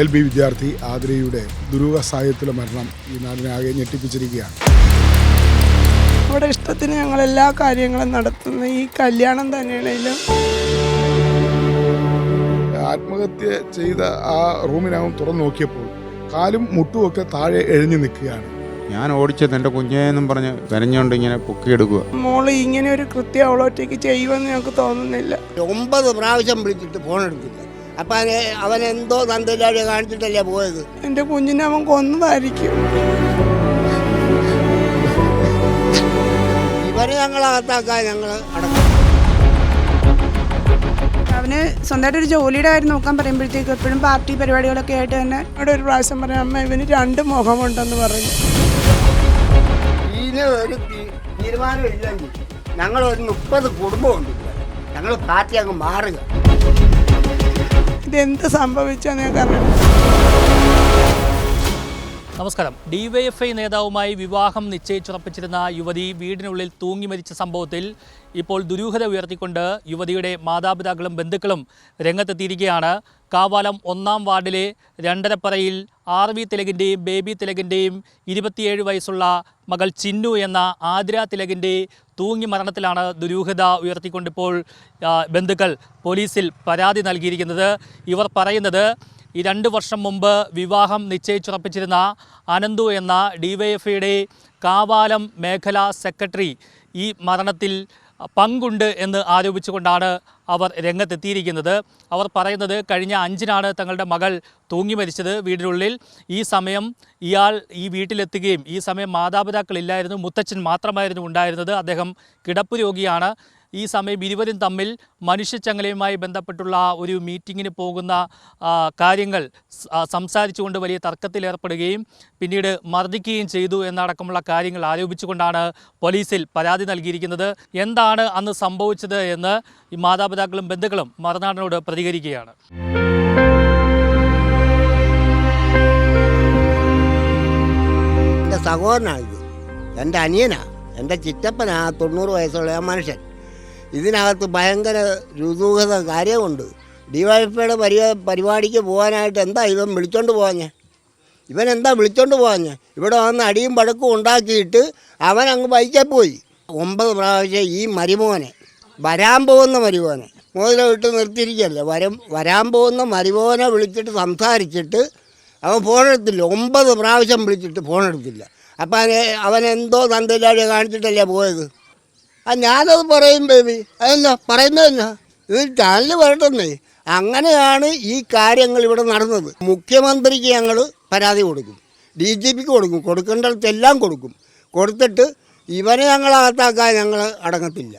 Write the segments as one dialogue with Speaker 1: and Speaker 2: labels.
Speaker 1: L B വിദ്യാർത്ഥി ആതിരയുടെ ദുരൂഹ സാഹചര്യത്തിലെ മരണം ഈ നാടിനെ ആകെ ഞെട്ടിപ്പിച്ചിരിക്കുകയാണ്.
Speaker 2: നമ്മുടെ ഇഷ്ടത്തിന് ഞങ്ങൾ എല്ലാ കാര്യങ്ങളും നടത്തുന്ന. ഈ കല്യാണം തന്നെയാണെങ്കിലും
Speaker 1: ആത്മഹത്യ ചെയ്ത ആ റൂമിനകം തുറന്നു നോക്കിയപ്പോൾ കാലും മുട്ടുമൊക്കെ താഴെ എഴിഞ്ഞു നിൽക്കുകയാണ്.
Speaker 3: ഞാൻ ഓടിച്ചത് എന്റെ കുഞ്ഞേന്നും പറഞ്ഞ് കരഞ്ഞുകൊണ്ട് ഇങ്ങനെ പൊക്കിയെടുക്കുക.
Speaker 2: മോൾ ഇങ്ങനെ ഒരു കൃത്യം അവളൊറ്റയ്ക്ക് ചെയ്യുമെന്ന് ഞങ്ങൾക്ക് തോന്നുന്നില്ല.
Speaker 4: ഒമ്പത് പ്രാവശ്യം വിളിച്ചിട്ട് ഫോൺ എടുത്തില്ല. അപ്പം അവൻ എന്തോ തന്തയിലാടി കാണിച്ചിട്ടല്ലേ പോയത്?
Speaker 2: എന്റെ കുഞ്ഞിനെ അവൻ കൊന്നതായിരിക്കും.
Speaker 4: ഇവരെ ഞങ്ങളകത്താക്കാൻ ഞങ്ങൾ ഞങ്ങൾ അടക്കം.
Speaker 5: അവന് സ്വന്തമായിട്ട് ഒരു ജോലിയുടെ കാര്യം നോക്കാൻ പറയുമ്പോഴത്തേക്ക് എപ്പോഴും പാർട്ടി പരിപാടികളൊക്കെ ആയിട്ട് തന്നെ
Speaker 2: അവിടെ ഒരു പ്രാവശ്യം പറഞ്ഞു അമ്മ ഇവന് രണ്ട് മുഖമുണ്ടെന്ന് പറഞ്ഞു.
Speaker 4: ഒരു തീരുമാനമില്ലെങ്കിൽ ഞങ്ങൾ ഒരു മുപ്പത് കുടുംബമുണ്ട് ഞങ്ങൾ പാർട്ടി അങ്ങ് മാറുക.
Speaker 2: ഇതെന്ത് സംഭവിച്ചെന്ന് ഞാൻ അറിയാം
Speaker 6: നമസ്കാരം. ഡിവൈഎഫ്ഐ നേതാവുമായി വിവാഹം നിശ്ചയിച്ചുറപ്പിച്ചിരുന്ന യുവതി വീടിനുള്ളിൽ തൂങ്ങി മരിച്ച സംഭവത്തിൽ ഇപ്പോൾ ദുരൂഹത ഉയർത്തിക്കൊണ്ട് യുവതിയുടെ മാതാപിതാക്കളും ബന്ധുക്കളും രംഗത്തെത്തിയിരിക്കുകയാണ്. കാവാലം ഒന്നാം വാർഡിലെ രണ്ടരപ്പറയിൽ ആർ വി തിലകിന്റെയും ബേബി തിലകിന്റെയും ഇരുപത്തിയേഴ് വയസ്സുള്ള മകൾ ചിന്നു എന്ന ആതിര തിലകിന്റെ തൂങ്ങി മരണത്തിലാണ് ദുരൂഹത ഉയർത്തിക്കൊണ്ടിപ്പോൾ ബന്ധുക്കൾ പോലീസിൽ പരാതി നൽകിയിരിക്കുന്നത്. ഇവർ പറയുന്നത് ഈ രണ്ട് വർഷം മുമ്പ് വിവാഹം നിശ്ചയിച്ചുറപ്പിച്ചിരുന്ന അനന്തു എന്ന ഡിവൈഎഫ്ഐയുടെ കാവാലം മേഖലാ സെക്രട്ടറി ഈ മരണത്തിൽ പങ്കുണ്ട് എന്ന് ആരോപിച്ചുകൊണ്ടാണ് അവർ രംഗത്തെത്തിയിരിക്കുന്നത്. അവർ പറയുന്നത് കഴിഞ്ഞ അഞ്ചിനാണ് തങ്ങളുടെ മകൾ തൂങ്ങി മരിച്ചത് വീടിനുള്ളിൽ. ഈ സമയം ഇയാൾ ഈ വീട്ടിലെത്തുകയും ഈ സമയം മാതാപിതാക്കളില്ലായിരുന്നു മുത്തച്ഛൻ മാത്രമായിരുന്നു ഉണ്ടായിരുന്നത്. അദ്ദേഹം കിടപ്പ് രോഗിയാണ്. ഈ സമയം ഇരുവരും തമ്മിൽ മനുഷ്യച്ചങ്ങലയുമായി ബന്ധപ്പെട്ടുള്ള ഒരു മീറ്റിങ്ങിന് പോകുന്ന കാര്യങ്ങൾ സംസാരിച്ചുകൊണ്ട് വലിയ തർക്കത്തിലേർപ്പെടുകയും പിന്നീട് മർദ്ദിക്കുകയും ചെയ്തു എന്നടക്കമുള്ള കാര്യങ്ങൾ ആരോപിച്ചുകൊണ്ടാണ് പോലീസിൽ പരാതി നൽകിയിരിക്കുന്നത്. എന്താണ് അന്ന് സംഭവിച്ചത് എന്ന് ഈ മാതാപിതാക്കളും ബന്ധുക്കളും മറുനാടിനോട് പ്രതികരിക്കുകയാണ്.
Speaker 4: സഹോദരനാണ് എന്റെ അനിയനാ. എന്റെ ചിറ്റപ്പനാ തൊണ്ണൂറ് വയസ്സുള്ള മനുഷ്യൻ. ഇതിനകത്ത് ഭയങ്കര രുതൂഹത കാര്യമുണ്ട്. ഡിവൈഎഫ്ഐയുടെ പരി പരിപാടിക്ക് പോകാനായിട്ട് എന്താ ഇവൻ വിളിച്ചോണ്ട് പോകാഞ്ഞേ ഇവൻ എന്താ വിളിച്ചോണ്ട് പോകാഞ്ഞേ ഇവിടെ വന്ന് അടിയും പടക്കും ഉണ്ടാക്കിയിട്ട് അവൻ അങ്ങ് ബൈക്കിൽ പോയി. ഒമ്പത് പ്രാവശ്യം ഈ മരുമോനെ വരാൻ പോകുന്ന മരുമോനെ മോതിരം ഇട്ട് നിർത്തിയിരിക്കല്ലേ വരം വരാൻ പോകുന്ന മരുമോനെ വിളിച്ചിട്ട് സംസാരിച്ചിട്ട് അവൻ ഫോണെടുത്തില്ല ഒമ്പത് പ്രാവശ്യം വിളിച്ചിട്ട് ഫോണെടുത്തില്ല അപ്പം അവൻ എന്തോ തന്തയിലാടി കാണിച്ചിട്ടല്ലേ പോയത്? ആ ഞാനത് പറയും ബേബി. അതെന്നാ പറയുന്നതെന്നാ ഇത് ചാനൽ വരട്ടെന്നേ അങ്ങനെയാണ് ഈ കാര്യങ്ങൾ ഇവിടെ നടന്നത്. മുഖ്യമന്ത്രിക്ക് ഞങ്ങൾ പരാതി കൊടുക്കും. ഡി ജി പിക്ക് കൊടുക്കും. കൊടുക്കേണ്ടതെല്ലാം കൊടുക്കും. കൊടുത്തിട്ട് ഇവനെ ഞങ്ങൾ അകത്താക്കാൻ ഞങ്ങൾ അടങ്ങത്തില്ല.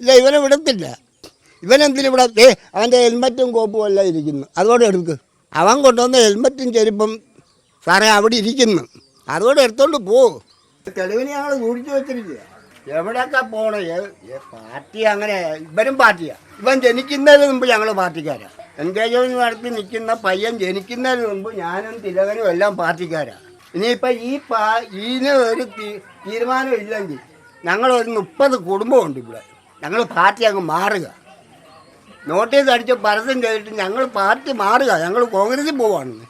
Speaker 4: ഇല്ല ഇവനെ വിടത്തില്ല. ഇവനെന്തിനിവിടെ ഏ അവന്റെ ഹെൽമറ്റും കോപ്പും എല്ലാം ഇരിക്കുന്നു. അതോടെ എടുക്ക്. അവൻ കൊണ്ടുവന്ന ഹെൽമറ്റും ചെരുപ്പം സാറേ അവിടെ ഇരിക്കുന്നു. അതോടെ എടുത്തോണ്ട് പോ. തെളിവിനെ ഞങ്ങൾ കൂടിച്ചു വെച്ചിരിക്കുക എവിടെയൊക്കെ പോണേ? പാർട്ടി അങ്ങനെ. ഇവരും പാർട്ടിയാ. ഇവൻ ജനിക്കുന്നതിന് മുമ്പ് ഞങ്ങൾ പാർട്ടിക്കാരാ. എൻഗേജ്മെന്റ് നടത്തി നിൽക്കുന്ന പയ്യൻ ജനിക്കുന്നതിന് മുമ്പ് ഞാനും തിലകനും എല്ലാം പാർട്ടിക്കാരാ. ഇനിയിപ്പോൾ ഈ പാ ഇതിന് ഒരു തീരുമാനം ഇല്ലെങ്കിൽ ഞങ്ങളൊരു മുപ്പത് കുടുംബമുണ്ട് ഇവിടെ. ഞങ്ങൾ പാർട്ടി അങ്ങ് മാറുക. നോട്ടീസ് അടിച്ച് പരസ്യം ചെയ്തിട്ട് ഞങ്ങൾ പാർട്ടി മാറുക. ഞങ്ങൾ കോൺഗ്രസിൽ പോവാണെന്ന്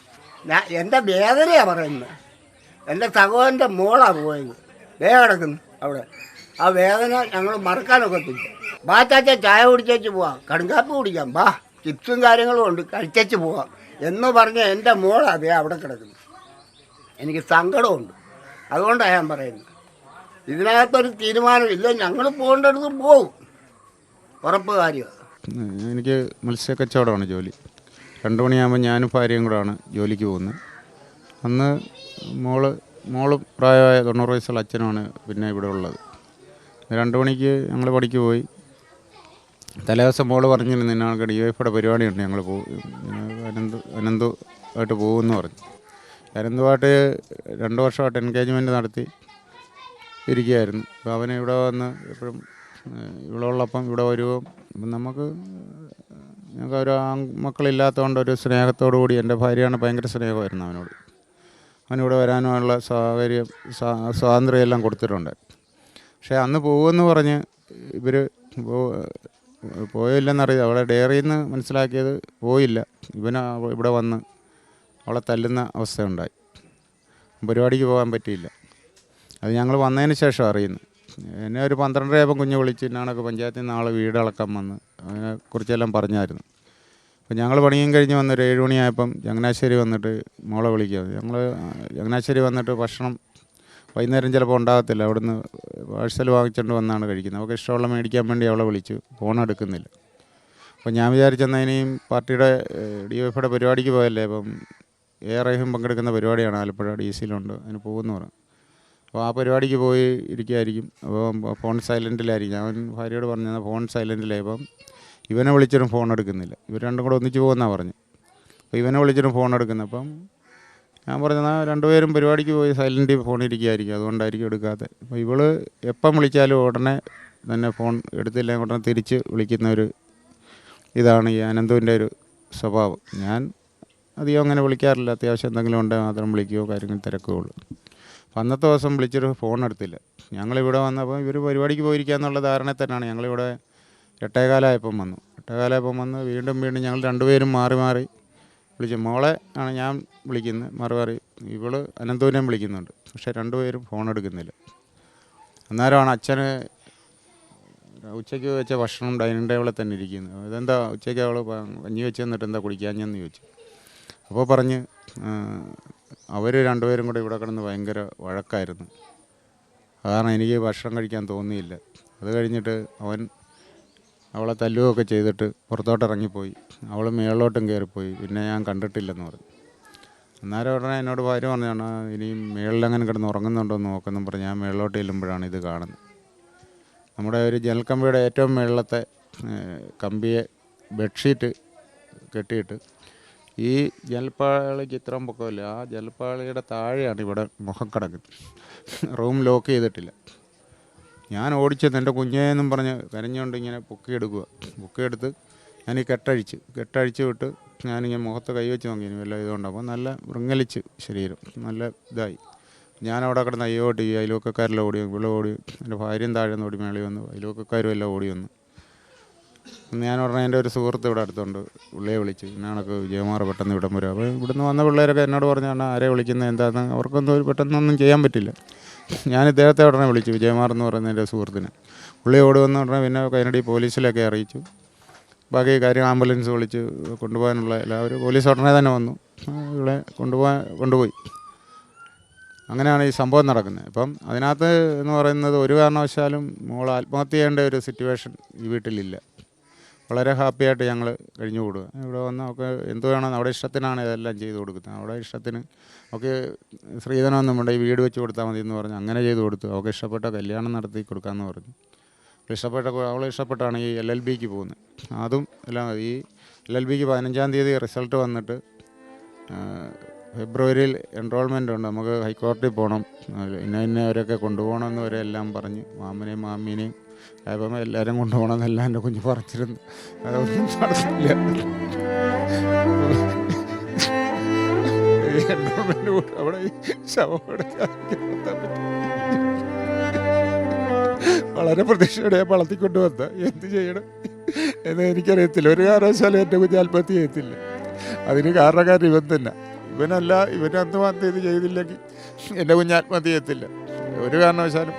Speaker 4: ഞാൻ എന്റെ വേദനയാണ് പറയുന്നത്. എന്റെ സഹോദരന്റെ മോളാണ് പോയത്. വേ കിടക്കുന്നു അവിടെ. ആ വേദന ഞങ്ങൾ മറക്കാനൊക്കത്തില്ല. ബാ ചാച്ച ചായ കുടിച്ചേച്ച് പോവാം. കടുങ്കാപ്പ് കുടിക്കാം. ബാ ചിപ്സും കാര്യങ്ങളും ഉണ്ട്. കഴിച്ചേച്ച് പോവാം. എന്ന് പറഞ്ഞ് എന്റെ മോളാ ദേ അവിടെ കിടക്കുന്നു. എനിക്ക് സങ്കടമുണ്ട്. അതുകൊണ്ടാണ് ഞാൻ പറയുന്നത്. ഇതിനകത്തൊരു തീരുമാനമില്ല. ഞങ്ങൾ പോകേണ്ടടുത്ത് പോകും ഉറപ്പ് കാര്യമാണ്
Speaker 3: എനിക്ക് മത്സ്യക്കച്ചവടമാണ് ജോലി. രണ്ട് മണിയാകുമ്പോൾ ഞാനും ഭാര്യയും കൂടെയാണ് ജോലിക്ക് പോകുന്നത്. അന്ന് മോൾ മോൾ പ്രായമായ തൊണ്ണൂറ് വയസ്സുള്ള അച്ഛനുമാണ് പിന്നെ ഇവിടെ ഉള്ളത്. രണ്ട് മണിക്ക് ഞങ്ങൾ പണിക്ക് പോയി. തലേദിവസം മോൾ പറഞ്ഞിരുന്നു ഞങ്ങൾക്ക് ഡി വൈഫയുടെ പരിപാടിയുണ്ട് ഞങ്ങൾ പോകും അനന്ത് ആയിട്ട് പോകുമെന്ന് പറഞ്ഞു. അനന്തുമായിട്ട് രണ്ട് വർഷമായിട്ട് എൻഗേജ്മെന്റ് നടത്തി ഇരിക്കുകയായിരുന്നു. അപ്പോൾ അവന് ഇവിടെ വന്ന് എപ്പോഴും ഇവിടെ ഉള്ളപ്പം ഇവിടെ വരുമോ അപ്പം നമുക്ക് ഞങ്ങൾക്ക് ഒരു മക്കളില്ലാത്തതുകൊണ്ട് ഒരു സ്നേഹത്തോടു കൂടി എന്റെ ഭാര്യയാണ് ഭയങ്കര സ്നേഹമായിരുന്നു അവനോട്. അവനിവിടെ വരാനുള്ള സാഹചര്യം സ്വാ- സ്വാതന്ത്ര്യം എല്ലാം കൊടുത്തിട്ടുണ്ട്. പക്ഷേ അന്ന് പോകുമെന്ന് പറഞ്ഞ് ഇവർ പോയില്ലെന്നറിയാം. അവളെ ഡയറിയിൽ നിന്ന് മനസ്സിലാക്കിയത് പോയില്ല. ഇവന ഇവിടെ വന്ന് അവളെ തല്ലുന്ന അവസ്ഥയുണ്ടായി. പരിപാടിക്ക് പോകാൻ പറ്റിയില്ല. അത് ഞങ്ങൾ വന്നതിന് ശേഷം അറിയുന്നു. എന്നെ ഒരു പന്ത്രണ്ടരയാകുമ്പോൾ കുഞ്ഞ് വിളിച്ച് എന്നാണൊക്കെ പഞ്ചായത്തിൽ നിന്ന് ആളെ വീട് അളക്കാൻ വന്ന് അതിനെക്കുറിച്ചെല്ലാം പറഞ്ഞായിരുന്നു. അപ്പോൾ ഞങ്ങൾ പണിയും കഴിഞ്ഞ് വന്ന് ഒരു ഏഴ് മണിയായപ്പം ചങ്ങനാശ്ശേരി വന്നിട്ട് മോളെ വിളിക്കുക ഞങ്ങൾ ചങ്ങനാശ്ശേരി വന്നിട്ട് ഭക്ഷണം വൈകുന്നേരം ചിലപ്പോൾ ഉണ്ടാകത്തില്ല. അവിടുന്ന് പാഴ്സൽ വാങ്ങിച്ചുകൊണ്ട് വന്നാണ് കഴിക്കുന്നത്. അവൾക്ക് ഇഷ്ടമുള്ള മേടിക്കാൻ വേണ്ടി അവളെ വിളിച്ചു. ഫോൺ എടുക്കുന്നില്ല. അപ്പോൾ ഞാൻ വിചാരിച്ചെന്നാൽ പാർട്ടിയുടെ ഡി എഫ് ഐയുടെ പരിപാടിക്ക് പോയല്ലേ? അപ്പം എ എഫും പങ്കെടുക്കുന്ന പരിപാടിയാണ് ആലപ്പുഴ ഡി സിയിലുണ്ട്. അതിന് പോകുന്നു പറഞ്ഞു. അപ്പോൾ ആ പരിപാടിക്ക് പോയി ഇരിക്കുമായിരിക്കും അപ്പോൾ ഫോൺ സൈലന്റിലായിരിക്കും. അവൻ ഭാര്യയോട് പറഞ്ഞു ഫോൺ സൈലന്റിലായി. അപ്പം ഇവനെ വിളിച്ചിട്ടും ഫോൺ എടുക്കുന്നില്ല. ഇവർ രണ്ടും കൂടെ ഒന്നിച്ച് പോകുന്നതാണ് പറഞ്ഞു. അപ്പോൾ ഇവനെ വിളിച്ചിട്ടും ഫോൺ എടുക്കുന്നത് അപ്പം ഞാൻ പറഞ്ഞാൽ രണ്ടുപേരും പരിപാടിക്ക് പോയി സൈലന്റിൽ ഫോൺ ഇരിക്കുകയായിരിക്കും അതുകൊണ്ടായിരിക്കും എടുക്കാത്തത് അപ്പോൾ ഇവൾ എപ്പം വിളിച്ചാലും ഉടനെ തന്നെ ഫോൺ എടുത്തില്ല ഉടനെ തിരിച്ച് വിളിക്കുന്ന ഒരു ഇതാണ് ഈ അനന്തുവിന്റെ ഒരു സ്വഭാവം. ഞാൻ അധികം അങ്ങനെ വിളിക്കാറില്ല. അത്യാവശ്യം എന്തെങ്കിലും ഉണ്ടെങ്കിൽ മാത്രം വിളിക്കുകയോ കാര്യങ്ങൾ തിരക്കുകയുള്ളൂ. അപ്പം അന്നത്തെ ദിവസം വിളിച്ചൊരു ഫോൺ എടുത്തില്ല. ഞങ്ങളിവിടെ വന്നപ്പോൾ ഇവർ പരിപാടിക്ക് പോയിരിക്കുക എന്നുള്ള ധാരണ തന്നെയാണ്. ഞങ്ങളിവിടെ എട്ടേകാലമായപ്പം വന്നു. എട്ടേകാലമായപ്പം വന്ന് വീണ്ടും വീണ്ടും ഞങ്ങൾ രണ്ടുപേരും മാറി മാറി വിളിച്ചു മോളെ ആണ് ഞാൻ വിളിക്കുന്നത് മാറി മാറി ഇവൾ അനന്തൂരം വിളിക്കുന്നുണ്ട്. പക്ഷേ രണ്ടുപേരും ഫോൺ എടുക്കുന്നില്ല. അന്നേരമാണ് അച്ഛന് ഉച്ചയ്ക്ക് വെച്ച ഭക്ഷണം ഡൈനിങ് ടേബിളിൽ തന്നെ ഇരിക്കുന്നു. ഇതെന്താ ഉച്ചയ്ക്ക് അവൾ കഞ്ഞി വെച്ച് തന്നിട്ട് എന്താ കുടിക്കാഞ്ഞെന്ന് ചോദിച്ചു. അപ്പോൾ പറഞ്ഞ് അവർ രണ്ടുപേരും കൂടെ ഇവിടെ കിടന്ന് ഭയങ്കര വഴക്കായിരുന്നു. കാരണം എനിക്ക് ഭക്ഷണം കഴിക്കാൻ തോന്നിയില്ല. അത് കഴിഞ്ഞിട്ട് അവൻ അവളെ തല്ലുകയൊക്കെ ചെയ്തിട്ട് പുറത്തോട്ട് ഇറങ്ങിപ്പോയി അവൾ മേളിലോട്ടും കയറിപ്പോയി. പിന്നെ ഞാൻ കണ്ടിട്ടില്ലെന്ന് പറഞ്ഞു. അന്നേരം ഉടനെ എന്നോട് ഭാര്യ പറഞ്ഞാണ് ഇനിയും മേളിലെങ്ങനെ കിടന്ന് ഉറങ്ങുന്നുണ്ടോ എന്ന് നോക്കുന്നു പറഞ്ഞ് ഞാൻ മേളിലോട്ട് ചെല്ലുമ്പോഴാണ് ഇത് കാണുന്നത്. നമ്മുടെ ഒരു ജനൽ കമ്പിയുടെ ഏറ്റവും മേളിലത്തെ കമ്പിയെ ബെഡ്ഷീറ്റ് കെട്ടിയിട്ട് ഈ ജലപ്പാളി ചിത്രം പൊക്കമില്ല ആ ജലപ്പാളിയുടെ താഴെയാണ് ഇവിടെ മുഖം കിടക്കുന്നത്. റൂം ലോക്ക് ചെയ്തിട്ടില്ല. ഞാൻ ഓടിച്ചത് എന്റെ കുഞ്ഞേന്നും പറഞ്ഞ് കരഞ്ഞുകൊണ്ട് ഇങ്ങനെ പൊക്കിയെടുക്കുക. പൊക്കിയെടുത്ത് ഞാൻ ഈ കെട്ടഴിച്ച് കെട്ടഴിച്ച് വിട്ട് ഞാനിങ്ങനെ മുഖത്ത് കൈവച്ച് നോക്കി. വല്ല ഇതുകൊണ്ട് അപ്പോൾ നല്ല വൃങ്ങലിച്ച് ശരീരം. നല്ല ഇതായി. ഞാൻ അവിടെ കിടന്ന് അയ്യോട്ട് ഈ അയലോക്കാരെല്ലാം ഓടി ഇവിടെ ഓടി എന്റെ ഭാര്യയും താഴെ നിന്ന് ഓടി മേളി വന്നു. അയലോക്കാരും എല്ലാം ഓടി വന്നു. ഞാൻ ഉടനെ എന്റെ ഒരു സുഹൃത്ത് ഇവിടെ അടുത്തുണ്ട്. പിള്ളയെ വിളിച്ച്. ഞാനൊക്കെ വിജയമാർ പെട്ടെന്ന് ഇവിടം വരും. അപ്പോൾ ഇവിടുന്ന് വന്ന പിള്ളേരൊക്കെ എന്നോട് പറഞ്ഞാണ് ആരെ വിളിക്കുന്നത്? എന്താണെന്ന് അവർക്കൊന്നും ഒരു പെട്ടെന്നൊന്നും ചെയ്യാൻ പറ്റില്ല. ഞാൻ ഇദ്ദേഹത്തെ ഉടനെ വിളിച്ചു വിജയമാർ എന്ന് പറയുന്ന എന്റെ സുഹൃത്തിനെ. പുള്ളി ഓടി വന്ന ഉടനെ പിന്നെ കൈനടി പോലീസിലൊക്കെ അറിയിച്ചു. ബാക്കി കാര്യം ആംബുലൻസ് വിളിച്ച് കൊണ്ടുപോകാനുള്ള എല്ലാവരും പോലീസ് ഉടനെ തന്നെ വന്നു. ഇവിടെ കൊണ്ടുപോകാൻ കൊണ്ടുപോയി. അങ്ങനെയാണ് ഈ സംഭവം നടക്കുന്നത്. ഇപ്പം അതിനകത്ത് എന്ന് പറയുന്നത് ഒരു കാരണവശാലും മോൾ ആത്മഹത്യ ചെയ്യേണ്ട ഒരു സിറ്റുവേഷൻ ഈ വീട്ടിലില്ല. വളരെ ഹാപ്പിയായിട്ട് ഞങ്ങൾ കഴിഞ്ഞു കൂടുക. ഇവിടെ വന്ന് ഒക്കെ എന്ത് വേണം അവിടെ ഇഷ്ടത്തിനാണ് ഇതെല്ലാം ചെയ്തു കൊടുക്കുന്നത്. അവിടെ ഇഷ്ടത്തിന് ഒക്കെ സ്ത്രീധനം നമ്മുടെ ഈ വീട് വെച്ച് കൊടുത്താൽ മതി എന്ന് പറഞ്ഞ് അങ്ങനെ ചെയ്തു കൊടുത്തു. അവൾക്ക് ഇഷ്ടപ്പെട്ട കല്യാണം നടത്തി കൊടുക്കാമെന്ന് പറഞ്ഞു. ഇഷ്ടപ്പെട്ട അവൾ ഇഷ്ടപ്പെട്ടാണ് ഈ എൽ എൽ ബിക്ക് പോകുന്നത്. അതും എല്ലാം ഈ എൽ എൽ ബിക്ക് പതിനഞ്ചാം തീയതി റിസൾട്ട് വന്നിട്ട് ഫെബ്രുവരിയിൽ എൻറോൾമെന്റ് ഉണ്ട്. നമുക്ക് ഹൈക്കോടതിയിൽ പോകണം ഇന്ന അവരൊക്കെ കൊണ്ടുപോകണമെന്ന് വരെ എല്ലാം പറഞ്ഞ്. മാമനെയും മാമീനെയും അപ്പം എല്ലാവരും കൊണ്ടുപോകണമെന്നെല്ലാം എന്റെ കുഞ്ഞ് പറിച്ചിരുന്നു അതൊന്നും നടന്നില്ല. എൻറോൾമെന്റ് അവിടെ വളരെ പ്രതീക്ഷയോടെ വളർത്തിക്കൊണ്ട് വന്ന എന്ത് ചെയ്യണം എന്ന് എനിക്കറിയത്തില്ല. ഒരു കാരണവശാലും എന്റെ കുഞ്ഞ് ആത്മഹത്യ ചെയ്യത്തില്ല. അതിന് കാരണക്കാരൻ ഇവൻ തന്നെ. ഇവനല്ല ഇവൻ ആത്മഹത്യ ഇത് ചെയ്തില്ലെങ്കിൽ എന്റെ കുഞ്ഞ് ആത്മഹത്യ ചെയ്യത്തില്ല. ഒരു കാരണവശാലും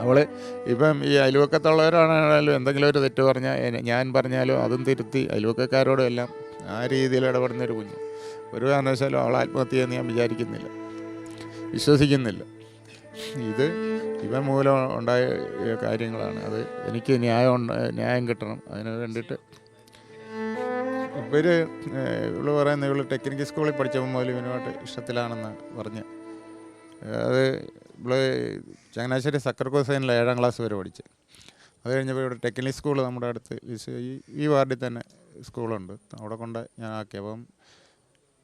Speaker 3: അവൾ ഇപ്പം ഈ അയൽവക്കത്തുള്ളവരാണെങ്കിലും എന്തെങ്കിലും ഒരു തെറ്റ് പറഞ്ഞാൽ ഞാൻ പറഞ്ഞാലും അതും തിരുത്തി അയൽവക്കക്കാരോടും എല്ലാം ആ രീതിയിൽ ഇടപെടുന്ന ഒരു കുഞ്ഞ്. ഒരു കാരണവശാലും അവൾ ആത്മഹത്യ എന്ന് ഞാൻ വിചാരിക്കുന്നില്ല. വിശ്വസിക്കുന്നില്ല. ഇത് ഇവൻ മൂലം ഉണ്ടായ കാര്യങ്ങളാണ്. അത് എനിക്ക് ന്യായം ന്യായം കിട്ടണം. അതിന് വേണ്ടിയിട്ട് ഇവർ ഇവൾ പറയുന്നത് ഇവൾ ടെക്നിക്കൽ സ്കൂളിൽ പഠിച്ചപ്പോൾ മുതൽ ഇവനുമായിട്ട് ഇഷ്ടത്തിലാണെന്ന് പറഞ്ഞ്. അത് ഇവൾ ചങ്ങനാശ്ശേരി സക്കർക്കോസൈനിൽ ഏഴാം ക്ലാസ് വരെ പഠിച്ച്. അത് കഴിഞ്ഞപ്പോൾ ഇവിടെ ടെക്നിക്കൽ സ്കൂൾ നമ്മുടെ അടുത്ത് ഈ- ഈ ഈ വാർഡിൽ തന്നെ സ്കൂളുണ്ട്. അവിടെ കൊണ്ട് ഞാൻ ആക്കി. അപ്പം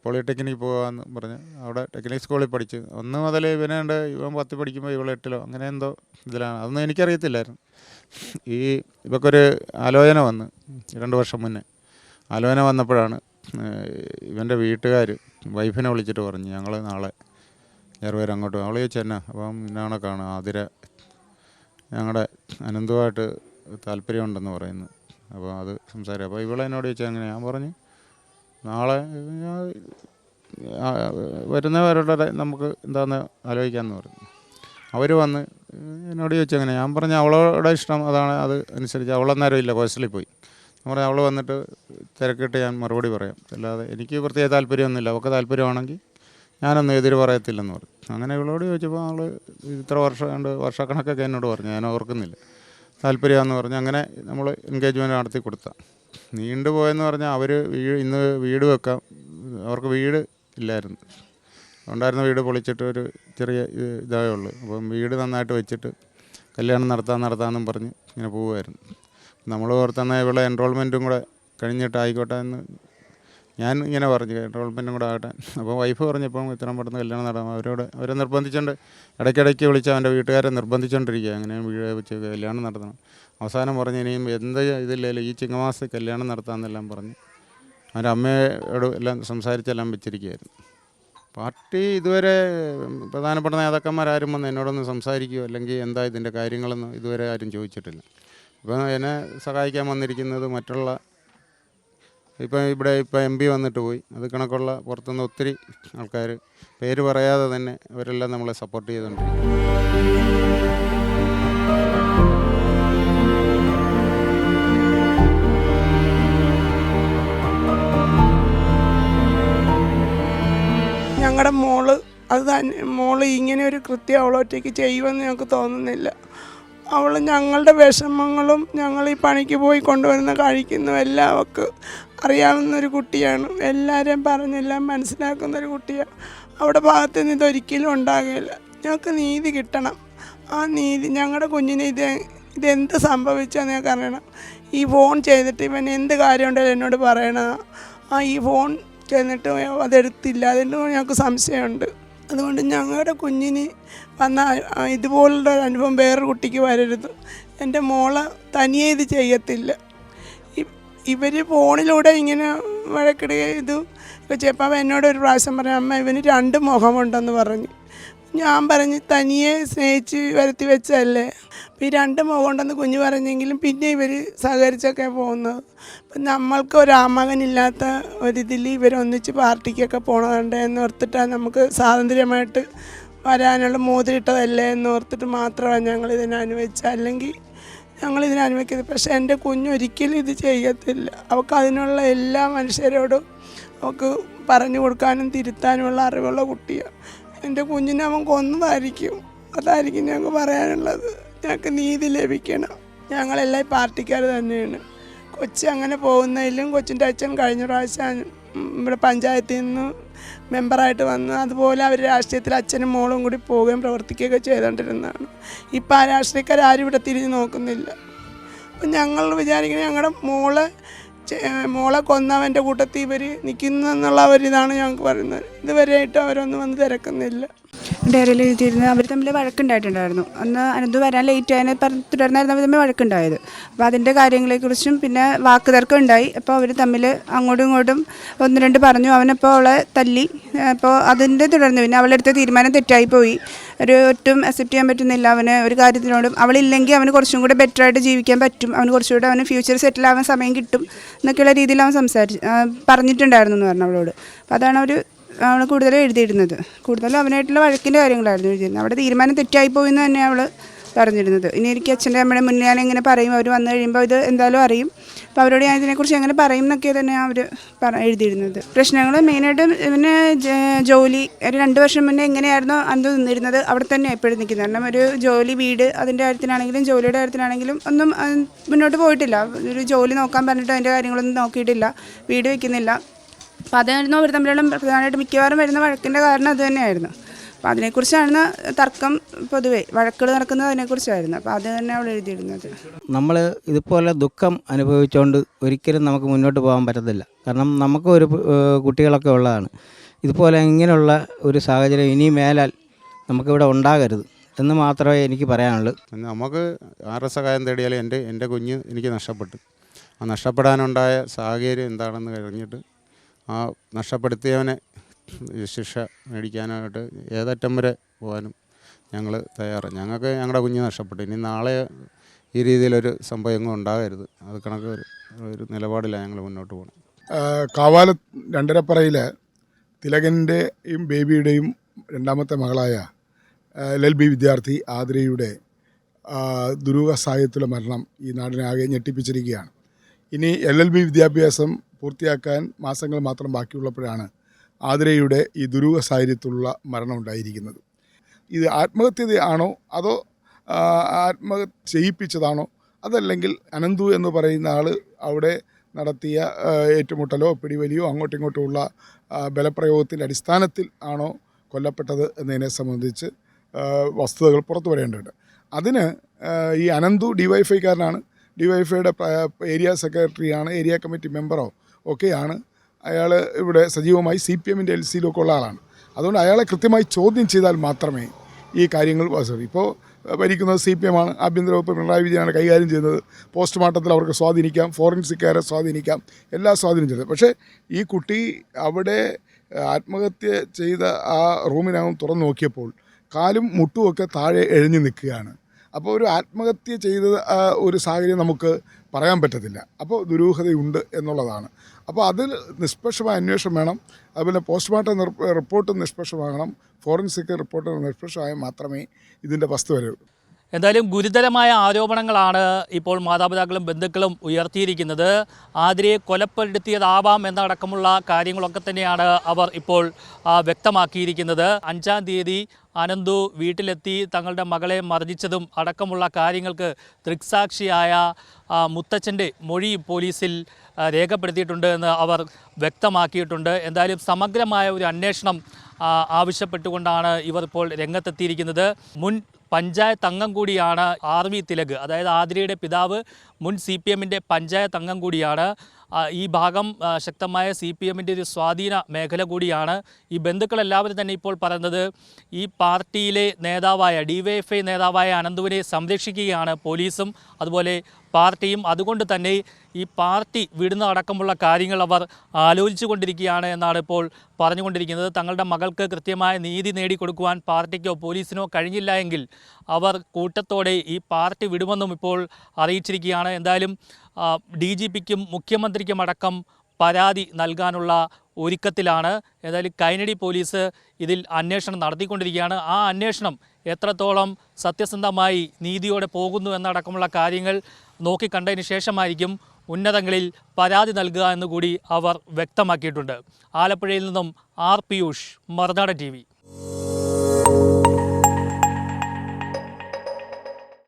Speaker 3: പോളിടെക്നിക്ക് പോകാമെന്ന് പറഞ്ഞ് അവിടെ ടെക്നിക്കൽ സ്കൂളിൽ പഠിച്ച്. ഒന്ന് മുതൽ ഇവനുണ്ട് ഇവൻ പത്ത് പഠിക്കുമ്പോൾ ഇവൾ എട്ടിലോ അങ്ങനെ എന്തോ ഇതിലാണ്. അതൊന്നും എനിക്കറിയത്തില്ലായിരുന്നു. ഈ ഇവക്കൊരു ആലോചന വന്ന് രണ്ട് വർഷം മുന്നേ. ആലോചന വന്നപ്പോഴാണ് ഇവന്റെ വീട്ടുകാർ വൈഫിനെ വിളിച്ചിട്ട് പറഞ്ഞു ഞങ്ങൾ നാളെ ചെറുപേർ അങ്ങോട്ട് അവൾ ചെന്ന അപ്പം ഇന്നാണെ കാണുക? ആതിര ഞങ്ങളുടെ അനന്തമായിട്ട് താല്പര്യമുണ്ടെന്ന് പറയുന്നു. അപ്പോൾ അത് സംസാരം അപ്പോൾ ഇവളെന്നോട് ചോദിച്ചാൽ അങ്ങനെ ഞാൻ പറഞ്ഞു നാളെ വരുന്നവരുടെ നമുക്ക് എന്താണെന്ന് ആലോചിക്കാമെന്ന് പറഞ്ഞു. അവർ വന്ന് എന്നോട് ചോദിച്ചു അങ്ങനെ ഞാൻ പറഞ്ഞു അവളോടെ ഇഷ്ടം അതാണ് അത് അനുസരിച്ച് അവളെന്നാരും ഇല്ല ഹോസ്റ്റലിൽ പോയി. പറഞ്ഞു അവൾ വന്നിട്ട് തിരക്കിട്ട് ഞാൻ മറുപടി പറയാം. അല്ലാതെ എനിക്ക് പ്രത്യേക താല്പര്യമൊന്നുമില്ല. അവൾക്ക് താല്പര്യമാണെങ്കിൽ ഞാനൊന്നും എതിര് പറയത്തില്ലെന്ന് പറഞ്ഞു അങ്ങനെ ഇവളോട് ചോദിച്ചപ്പോൾ അവൾ ഇത്ര വർഷം രണ്ട് വർഷക്കണക്കൊക്കെ എന്നോട് പറഞ്ഞു. ഞാൻ ഓർക്കുന്നില്ല. താല്പര്യമാണെന്ന് പറഞ്ഞു. അങ്ങനെ നമ്മൾ എൻഗേജ്മെന്റ് നടത്തി കൊടുത്താൽ നീണ്ടുപോയെന്ന് പറഞ്ഞാൽ അവർ വീട് ഇന്ന് വീട് വെക്കാം. അവർക്ക് വീട് ഇല്ലായിരുന്നു. ഉണ്ടായിരുന്ന വീട് പൊളിച്ചിട്ട് ഒരു ചെറിയ ഇതായുള്ളൂ. അപ്പം വീട് നന്നായിട്ട് വെച്ചിട്ട് കല്യാണം നടത്താൻ നടത്താമെന്നും പറഞ്ഞ് ഇങ്ങനെ പോവുമായിരുന്നു നമ്മൾ ഓർത്തെന്നാൽ ഇവിടെ എൻറോൾമെന്റും കൂടെ കഴിഞ്ഞിട്ടായിക്കോട്ടെ എന്ന് ഞാൻ ഇങ്ങനെ പറഞ്ഞു എൻറോൾമെന്റും കൂടെ ആകട്ടെ. അപ്പോൾ വൈഫ് പറഞ്ഞപ്പം ഇത്രയും പെട്ടെന്ന് കല്യാണം നടന്നു അവരോട് അവരെ നിർബന്ധിച്ചുകൊണ്ട് ഇടയ്ക്കിടയ്ക്ക് വിളിച്ച് അവന്റെ വീട്ടുകാരെ നിർബന്ധിച്ചുകൊണ്ടിരിക്കുക അങ്ങനെ വീട് വെച്ച് കല്യാണം നടത്തണം. അവസാനം പറഞ്ഞു ഇനിയും എന്ത് ഇതില്ലല്ലോ ഈ ചിങ്ങമാസ കല്യാണം നടത്താമെന്നെല്ലാം പറഞ്ഞു അവന്റെ അമ്മയോട് എല്ലാം സംസാരിച്ചെല്ലാം വെച്ചിരിക്കുകയായിരുന്നു. പാർട്ടി ഇതുവരെ പ്രധാനപ്പെട്ട നേതാക്കന്മാരാരും വന്ന് എന്നോടൊന്ന് സംസാരിക്കുകയോ അല്ലെങ്കിൽ എന്താ ഇതിന്റെ കാര്യങ്ങളെന്ന് ഇതുവരെ ആരും ചോദിച്ചിട്ടില്ല. ഇപ്പം എന്നെ സഹായിക്കാൻ വന്നിരിക്കുന്നത് മറ്റുള്ള ഇപ്പം ഇവിടെ ഇപ്പം എം പി വന്നിട്ട് പോയി. അത് കണക്കുള്ള പുറത്തുനിന്ന് ഒത്തിരി ആൾക്കാർ പേര് പറയാതെ തന്നെ അവരെല്ലാം നമ്മളെ സപ്പോർട്ട് ചെയ്തുകൊണ്ടിരിക്കും
Speaker 2: ഞങ്ങളുടെ മോൾ അത് തന്നെ മോൾ ഇങ്ങനെ ഒരു കൃത്യം അവളൊറ്റയ്ക്ക് ചെയ്യുമെന്ന് ഞങ്ങൾക്ക് തോന്നുന്നില്ല. അവൾ ഞങ്ങളുടെ വിഷമങ്ങളും ഞങ്ങൾ ഈ പണിക്ക് പോയി കൊണ്ടുവരുന്ന കഴിക്കുന്നു എല്ലാം അവൾക്ക് അറിയാവുന്ന ഒരു കുട്ടിയാണ്. എല്ലാവരെയും പറഞ്ഞെല്ലാം മനസ്സിലാക്കുന്ന ഒരു കുട്ടിയാണ് അവിടെ ഭാഗത്ത് നിന്ന് ഇതൊരിക്കലും ഉണ്ടാകില്ല ഞങ്ങൾക്ക് നീതി കിട്ടണം. ആ നീതി ഞങ്ങളുടെ കുഞ്ഞിന് ഇത് ഇതെന്ത് സംഭവിച്ചെന്ന് ഞങ്ങൾക്ക് അറിയണം. ഈ ഫോൺ ചെയ്തിട്ട് ഇവൻ എന്ത് കാര്യമുണ്ടെങ്കിലും എന്നോട് പറയണം. ആ ഈ ഫോൺ ചെന്നിട്ട് അതെടുത്തില്ല അതിന്റെ ഞങ്ങൾക്ക് സംശയമുണ്ട്. അതുകൊണ്ട് ഞങ്ങളുടെ കുഞ്ഞിന് വന്ന ഇതുപോലുള്ള ഒരു അനുഭവം വേറൊരു കുട്ടിക്ക് വരരുത്. എന്റെ മോൾ തനിയെ ഇത് ചെയ്യത്തില്ല. ഇവർ ഫോണിലൂടെ ഇങ്ങനെ വഴക്കിടുക ഇത് ചെപ്പാവ എന്നോട് ഒരു പ്രാവശ്യം പറഞ്ഞു അമ്മ ഇവന് രണ്ട് മുഖമുണ്ടെന്ന് പറഞ്ഞു. ഞാൻ പറഞ്ഞ് തനിയെ സ്നേഹിച്ച് വരുത്തി വെച്ചതല്ലേ? അപ്പം ഈ രണ്ട് മുഖമുണ്ടെന്ന് കുഞ്ഞ് പറഞ്ഞെങ്കിലും പിന്നെ ഇവർ സഹകരിച്ചൊക്കെ പോകുന്നത് അപ്പം നമ്മൾക്ക് ഒരു ആമകനില്ലാത്ത ഒരിതിൽ ഇവരൊന്നിച്ച് പാർട്ടിക്കൊക്കെ പോകണതുണ്ട് എന്ന് ഓർത്തിട്ടാണ് നമുക്ക് സ്വാതന്ത്ര്യമായിട്ട് വരാനുള്ള മോതിരിട്ടതല്ലേ എന്ന് ഓർത്തിട്ട് മാത്രമാണ് ഞങ്ങൾ ഇതിനെ അനുവദിച്ചത്. അല്ലെങ്കിൽ ഞങ്ങൾ ഇതിനെ അനുവദിക്കുന്നത് പക്ഷേ എന്റെ കുഞ്ഞൊരിക്കലും ഇത് ചെയ്യത്തില്ല. അവൾക്ക് അതിനുള്ള എല്ലാ മനുഷ്യരോടും അവൾക്ക് പറഞ്ഞു കൊടുക്കാനും തിരുത്താനുമുള്ള അറിവുള്ള കുട്ടിയാണ് എന്റെ കുഞ്ഞിനെ അവൻ കൊന്നതായിരിക്കും. അതായിരിക്കും ഞങ്ങൾക്ക് പറയാനുള്ളത്. ഞങ്ങൾക്ക് നീതി ലഭിക്കണം. ഞങ്ങളെല്ലാം പാർട്ടിക്കാർ തന്നെയാണ്. കൊച്ചി അങ്ങനെ പോകുന്നതിലും കൊച്ചിന്റെ അച്ഛൻ കഴിഞ്ഞ പ്രാവശ്യം ഇവിടെ പഞ്ചായത്തിൽ നിന്ന് മെമ്പറായിട്ട് വന്ന് അതുപോലെ അവർ രാഷ്ട്രീയത്തിൽ അച്ഛനും മോളും കൂടി പോവുകയും പ്രവർത്തിക്കുകയൊക്കെ ചെയ്തുകൊണ്ടിരുന്നതാണ് ഇപ്പം ആ രാഷ്ട്രീയക്കാർ ആരും ഇവിടെ തിരിഞ്ഞ് നോക്കുന്നില്ല. അപ്പം ഞങ്ങൾ വിചാരിക്കുന്നത് ഞങ്ങളുടെ മോളെ മോളെ കൊന്നവന്റെ കൂട്ടത്തിൽ ഇവർ നിൽക്കുന്നെന്നുള്ള ഒരിതാണ് ഞങ്ങൾക്ക് പറയുന്നത്. ഇതുവരെയായിട്ടും അവരൊന്നും വന്ന് തിരക്കുന്നില്ല.
Speaker 5: ഡയറിയിൽ എഴുതിയിരുന്നത് അവർ തമ്മിൽ വഴക്കുണ്ടായിട്ടുണ്ടായിരുന്നു. അന്ന് അനന്തു വരാൻ ലേറ്റ് ആയതിനെ തുടർന്നായിരുന്നു അവർ തമ്മിൽ വഴക്കുണ്ടായത്. അപ്പോൾ അതിന്റെ കാര്യങ്ങളെക്കുറിച്ചും പിന്നെ വാക്ക് തർക്കം ഉണ്ടായി. അപ്പോൾ അവർ തമ്മിൽ അങ്ങോട്ടും ഇങ്ങോട്ടും ഒന്ന് രണ്ട് പറഞ്ഞു. അവനപ്പോൾ അവളെ തല്ലി. അപ്പോൾ അതിന്റെ തുടർന്ന് പിന്നെ അവളെടുത്ത തീരുമാനം തെറ്റായി പോയി. ഒരു ഒട്ടും അക്സെപ്റ്റ് ചെയ്യാൻ പറ്റുന്നില്ല അവന് ഒരു കാര്യത്തിനോടും. അവളില്ലെങ്കിൽ അവന് കുറച്ചും കൂടെ ബെറ്റർ ആയിട്ട് ജീവിക്കാൻ പറ്റും. അവന് കുറച്ചുകൂടെ അവന് ഫ്യൂച്ചർ സെറ്റിൽ ആവാൻ സമയം കിട്ടും. എന്നൊക്കെയുള്ള രീതിയിൽ അവൻ സംസാരിച്ച് പറഞ്ഞിട്ടുണ്ടായിരുന്നു എന്ന് പറഞ്ഞു അവളോട്. അപ്പോൾ അതാണ് അവർ അവൾ കൂടുതലും എഴുതിയിരുന്നത്. കൂടുതലും അവനായിട്ടുള്ള വഴക്കിന്റെ കാര്യങ്ങളായിരുന്നു എഴുതിയിരുന്നത്. അവിടെ തീരുമാനം തെറ്റായി പോയി എന്ന് തന്നെ അവൾ പറഞ്ഞിരുന്നത്. ഇനി എനിക്ക് അച്ഛന്റെ അമ്മയുടെ മുന്നേ ഞാൻ എങ്ങനെ പറയും അവർ വന്നു കഴിയുമ്പോൾ ഇത് എന്തായാലും അറിയും. അപ്പോൾ അവരോട് ഞാൻ ഇതിനെക്കുറിച്ച് എങ്ങനെ പറയും എന്നൊക്കെ തന്നെ അവർ പറ എഴുതിയിരുന്നത്. പ്രശ്നങ്ങൾ മെയിനായിട്ട് പിന്നെ ജോലി ഒരു രണ്ട് വർഷം മുന്നേ എങ്ങനെയായിരുന്നു അന്ന് നിന്നിരുന്നത് അവിടെ തന്നെ എപ്പോഴും നിൽക്കുന്നത്. കാരണം ഒരു ജോലി വീട് അതിന്റെ കാര്യത്തിനാണെങ്കിലും ജോലിയുടെ കാര്യത്തിനാണെങ്കിലും ഒന്നും മുന്നോട്ട് പോയിട്ടില്ല. ഒരു ജോലി നോക്കാൻ പറഞ്ഞിട്ട് അതിന്റെ കാര്യങ്ങളൊന്നും നോക്കിയിട്ടില്ല. വീട് വയ്ക്കുന്നില്ല അപ്പോൾ അതായിരുന്നു അവർ തമ്മിലുള്ള പ്രധാനമായിട്ട് മിക്കവാറും വരുന്ന വഴക്കിന്റെ കാരണം അത് തന്നെയായിരുന്നു. അപ്പോൾ അതിനെക്കുറിച്ചാണ് തർക്കം പൊതുവേ. വഴക്കുകൾ നടക്കുന്നത് അതിനെക്കുറിച്ചായിരുന്നു. അപ്പോൾ അത് തന്നെ അവൾ എഴുതിയിരുന്നത്
Speaker 7: നമ്മൾ ഇതുപോലെ ദുഃഖം അനുഭവിച്ചുകൊണ്ട് ഒരിക്കലും നമുക്ക് മുന്നോട്ട് പോകാൻ പറ്റത്തില്ല. കാരണം നമുക്ക് ഒരു കുട്ടികളൊക്കെ ഉള്ളതാണ്. ഇതുപോലെ ഇങ്ങനെയുള്ള ഒരു സാഹചര്യം ഇനി മേലാൽ നമുക്കിവിടെ ഉണ്ടാകരുത് എന്ന് മാത്രമേ എനിക്ക് പറയാനുള്ളൂ.
Speaker 3: നമുക്ക് ആരുടെ സഹായം തേടിയാലും എന്റെ എന്റെ കുഞ്ഞ് എനിക്ക് നഷ്ടപ്പെട്ടു. ആ നഷ്ടപ്പെടാനുണ്ടായ സാഹചര്യം എന്താണെന്ന് കഴിഞ്ഞിട്ട് ആ നഷ്ടപ്പെടുത്തിയവനെ ശിക്ഷ മേടിക്കാനായിട്ട് ഏതറ്റം വരെ പോകാനും ഞങ്ങൾ തയ്യാറാണ് ഞങ്ങൾക്ക് ഞങ്ങളുടെ കുഞ്ഞ് നഷ്ടപ്പെട്ടു. ഇനി നാളെ ഈ രീതിയിലൊരു സംഭവം ഉണ്ടാകരുത്. അത് കണക്ക് ഒരു ഒരു നിലപാടിലാണ് ഞങ്ങൾ മുന്നോട്ട്
Speaker 1: ആ, കാവാല രണ്ടരപ്പറയിൽ തിലകന്റെയും ബേബിയുടെയും രണ്ടാമത്തെ മകളായ എൽ എൽ ബി വിദ്യാർത്ഥി ആതിരയുടെ ദുരൂഹ സാഹചര്യത്തിലെ മരണം ഈ നാടിനെ ആകെ ഞെട്ടിപ്പിച്ചിരിക്കുകയാണ്. ഇനി എൽ എൽ ബി വിദ്യാഭ്യാസം പൂർത്തിയാക്കാൻ മാസങ്ങൾ മാത്രം ബാക്കിയുള്ളപ്പോഴാണ് ആതിരയുടെ ഈ ദുരൂഹ സാഹചര്യത്തിലുള്ള മരണം ഉണ്ടായിരിക്കുന്നത്. ഇത് ആത്മഹത്യയാണോ? അതോ ആത്മഹത്യ ചെയ്യിപ്പിച്ചതാണോ? അതല്ലെങ്കിൽ അനന്തു എന്ന് പറയുന്ന ആൾ അവിടെ നടത്തിയ ഏറ്റുമുട്ടലോ പിടിവലിയോ അങ്ങോട്ടും ഇങ്ങോട്ടുമുള്ള ആ, ബലപ്രയോഗത്തിന്റെ അടിസ്ഥാനത്തിൽ ആണോ കൊല്ലപ്പെട്ടത് എന്നതിനെ സംബന്ധിച്ച് വസ്തുതകൾ പുറത്തു വരേണ്ടതുണ്ട്. അതിന് ഈ അനന്തു ഡിവൈഫൈക്കാരനാണ് ഡിവൈഫൈയുടെ ഏരിയ സെക്രട്ടറിയാണ് ഏരിയ കമ്മിറ്റി മെമ്പറോ ഒക്കെയാണ് അയാൾ ഇവിടെ സജീവമായി സി പി എമ്മിന്റെ എൽ സിയിലൊക്കെ ഉള്ള ആളാണ്. അതുകൊണ്ട് അയാളെ കൃത്യമായി ചോദ്യം ചെയ്താൽ മാത്രമേ ഈ കാര്യങ്ങൾ ഇപ്പോൾ ഭരിക്കുന്നത് സി പി ആണ് ആഭ്യന്തര വകുപ്പ് പിണറായി വിജയനാണ് കൈകാര്യം ചെയ്യുന്നത്. പോസ്റ്റ്മോർട്ടത്തിൽ അവർക്ക് സ്വാധീനിക്കാം. ഫോറൻസിക്കാരെ സ്വാധീനിക്കാം. എല്ലാം സ്വാധീനം ചെയ്തത് പക്ഷേ ഈ കുട്ടി അവിടെ ആത്മഹത്യ ചെയ്ത ആ റൂമിനകം തുറന്നു നോക്കിയപ്പോൾ കാലും മുട്ടുമൊക്കെ താഴെ എഴിഞ്ഞു നിൽക്കുകയാണ്. അപ്പോൾ ഒരു ആത്മഹത്യ ചെയ്ത ഒരു സാഹചര്യം നമുക്ക് പറയാൻ പറ്റത്തില്ല. അപ്പോൾ ദുരൂഹതയുണ്ട് എന്നുള്ളതാണ്. അപ്പോൾ അതിൽ നിഷ്പക്ഷമായ അന്വേഷണം വേണം. അതുപോലെ പോസ്റ്റ്മോർട്ടം റിപ്പോർട്ടും നിഷ്പക്ഷമാകണം. ഫോറൻസിക് റിപ്പോർട്ട് നിഷ്പക്ഷമായ മാത്രമേ ഇതിന്റെ വസ്തു വരൂ.
Speaker 6: എന്തായാലും ഗുരുതരമായ ആരോപണങ്ങളാണ് ഇപ്പോൾ മാതാപിതാക്കളും ബന്ധുക്കളും ഉയർത്തിയിരിക്കുന്നത്. ആതിരയെ കൊലപ്പെടുത്തിയതാവാം എന്നടക്കമുള്ള കാര്യങ്ങളൊക്കെ തന്നെയാണ് അവർ ഇപ്പോൾ വ്യക്തമാക്കിയിരിക്കുന്നത്. അഞ്ചാം തീയതി അനന്തു വീട്ടിലെത്തി തങ്ങളുടെ മകളെ മർദ്ദിച്ചതും അടക്കമുള്ള കാര്യങ്ങൾക്ക് ദൃക്സാക്ഷിയായ മുത്തച്ഛന്റെ മൊഴി പോലീസിൽ രേഖപ്പെടുത്തിയിട്ടുണ്ട് എന്ന് അവർ വ്യക്തമാക്കിയിട്ടുണ്ട്. എന്തായാലും സമഗ്രമായ ഒരു അന്വേഷണം ആവശ്യപ്പെട്ടുകൊണ്ടാണ് ഇവർ ഇപ്പോൾ രംഗത്തെത്തിയിരിക്കുന്നത്. മുൻ പഞ്ചായത്ത് അംഗം കൂടിയാണ് ആർ വി തിലക്. അതായത് ആതിരയുടെ പിതാവ് മുൻ സി പി എമ്മിന്റെ പഞ്ചായത്ത് അംഗം കൂടിയാണ്. ഈ ഭാഗം ശക്തമായ സി പി എമ്മിന്റെ ഒരു സ്വാധീന മേഖല കൂടിയാണ്. ഈ ബന്ധുക്കളെല്ലാവരും തന്നെ ഇപ്പോൾ പറയുന്നത് ഈ പാർട്ടിയിലെ നേതാവായ ഡി വൈ എഫ് ഐ നേതാവായ അനന്തുവിനെ സംരക്ഷിക്കുകയാണ് പോലീസും അതുപോലെ പാർട്ടിയും. അതുകൊണ്ട് തന്നെ ഈ പാർട്ടി വിടുന്ന അടക്കമുള്ള കാര്യങ്ങൾ അവർ ആലോചിച്ചു കൊണ്ടിരിക്കുകയാണ് എന്നാണ് ഇപ്പോൾ പറഞ്ഞുകൊണ്ടിരിക്കുന്നത്. തങ്ങളുടെ മകൾക്ക് കൃത്യമായ നീതി നേടിക്കൊടുക്കുവാൻ പാർട്ടിക്കോ പോലീസിനോ കഴിഞ്ഞില്ല എങ്കിൽ അവർ കൂട്ടത്തോടെ ഈ പാർട്ടി വിടുമെന്നും ഇപ്പോൾ അറിയിച്ചിരിക്കുകയാണ്. എന്തായാലും ഡി ജി പിക്കും മുഖ്യമന്ത്രിക്കും അടക്കം പരാതി നൽകാനുള്ള ഒരുക്കത്തിലാണ്. ഏതായാലും കൈനടി പോലീസ് ഇതിൽ അന്വേഷണം നടത്തിക്കൊണ്ടിരിക്കുകയാണ്. ആ അന്വേഷണം എത്രത്തോളം സത്യസന്ധമായി നീതിയോടെ പോകുന്നു എന്നടക്കമുള്ള കാര്യങ്ങൾ നോക്കിക്കണ്ടതിന് ശേഷമായിരിക്കും ഉന്നതങ്ങളിൽ പരാതി നൽകുക എന്നുകൂടി അവർ വ്യക്തമാക്കിയിട്ടുണ്ട്. ആലപ്പുഴയിൽ നിന്നും ആർ പിയൂഷ് മറുനാടൻ ടി